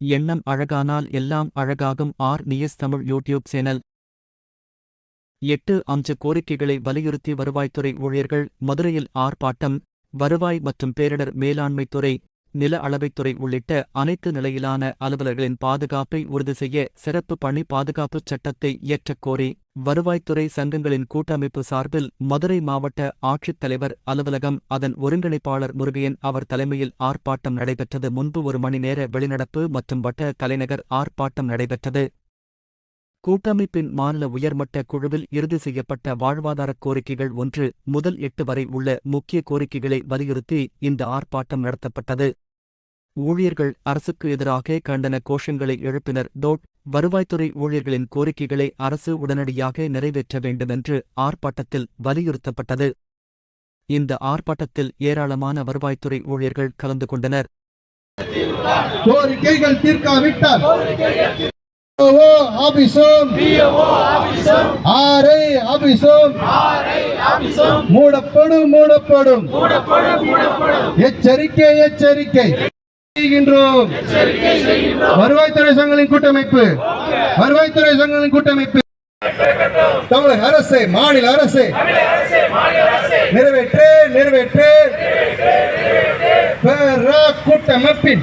எண்ணம் அழகானால் எல்லாம் அழகாகும் R news Tamil YouTube channel. எட்டு அஞ்சு கோரிக்கைகளை வலியுறுத்தி வருவாய்த்துறை ஊழியர்கள் மதுரையில் ஆர்ப்பாட்டம் வருவாய் மற்றும் பேரிடர் மேலாண்மைத்துறை நில அளவைத்துறை உள்ளிட்ட அனைத்து நிலையிலான அலுவலர்களின் பாதுகாப்பை உறுதி செய்ய சிறப்பு பணி பாதுகாப்புச் சட்டத்தை இயற்றக் கோரி வருவாய்த்துறை சங்கங்களின் கூட்டமைப்பு சார்பில் மதுரை மாவட்ட ஆட்சித்தலைவர் அலுவலகம் அதன் ஒருங்கிணைப்பாளர் முருகையன் அவர் தலைமையில் ஆர்ப்பாட்டம் நடைபெற்றது. முன்பு ஒரு மணி நேர வெளிநடப்பு மற்றும் வட்ட தலைநகர் ஆர்ப்பாட்டம் நடைபெற்றது. கூட்டமைப்பின் மாநில உயர்மட்ட குழுவில் இறுதி செய்யப்பட்ட வாழ்வாதாரக் கோரிக்கைகள் ஒன்று முதல் எட்டு வரை உள்ள முக்கிய கோரிக்கைகளை வலியுறுத்தி இந்த ஆர்ப்பாட்டம் நடத்தப்பட்டது. ஊழியர்கள் அரசுக்கு எதிராக கண்டன கோஷங்களை எழுப்பினர். டோட் வருவாய்த்துறை ஊழியர்களின் கோரிக்கைகளை அரசு உடனடியாக நிறைவேற்ற வேண்டுமென்று ஆர்ப்பாட்டத்தில் வலியுறுத்தப்பட்டது. இந்த ஆர்ப்பாட்டத்தில் ஏராளமான வருவாய்த்துறை ஊழியர்கள் கலந்து கொண்டனர். கோரிக்கைகள் தீர்க்காவிட்டால் ஆபிசோம் ஆரை ஆபிசோம் மூடப்படும். மூடப்படும். எச்சரிக்கை எச்சரிக்கை. செய்கின்றோம். வருவாய்த்துறை சங்கங்களின் கூட்டமைப்பு. வருவாய்த்துறை சங்கங்களின் கூட்டமைப்பு. தமிழக அரசு மாநில அரசு. நிறைவேற்று நிறைவேற்று கூட்டமைப்பின்.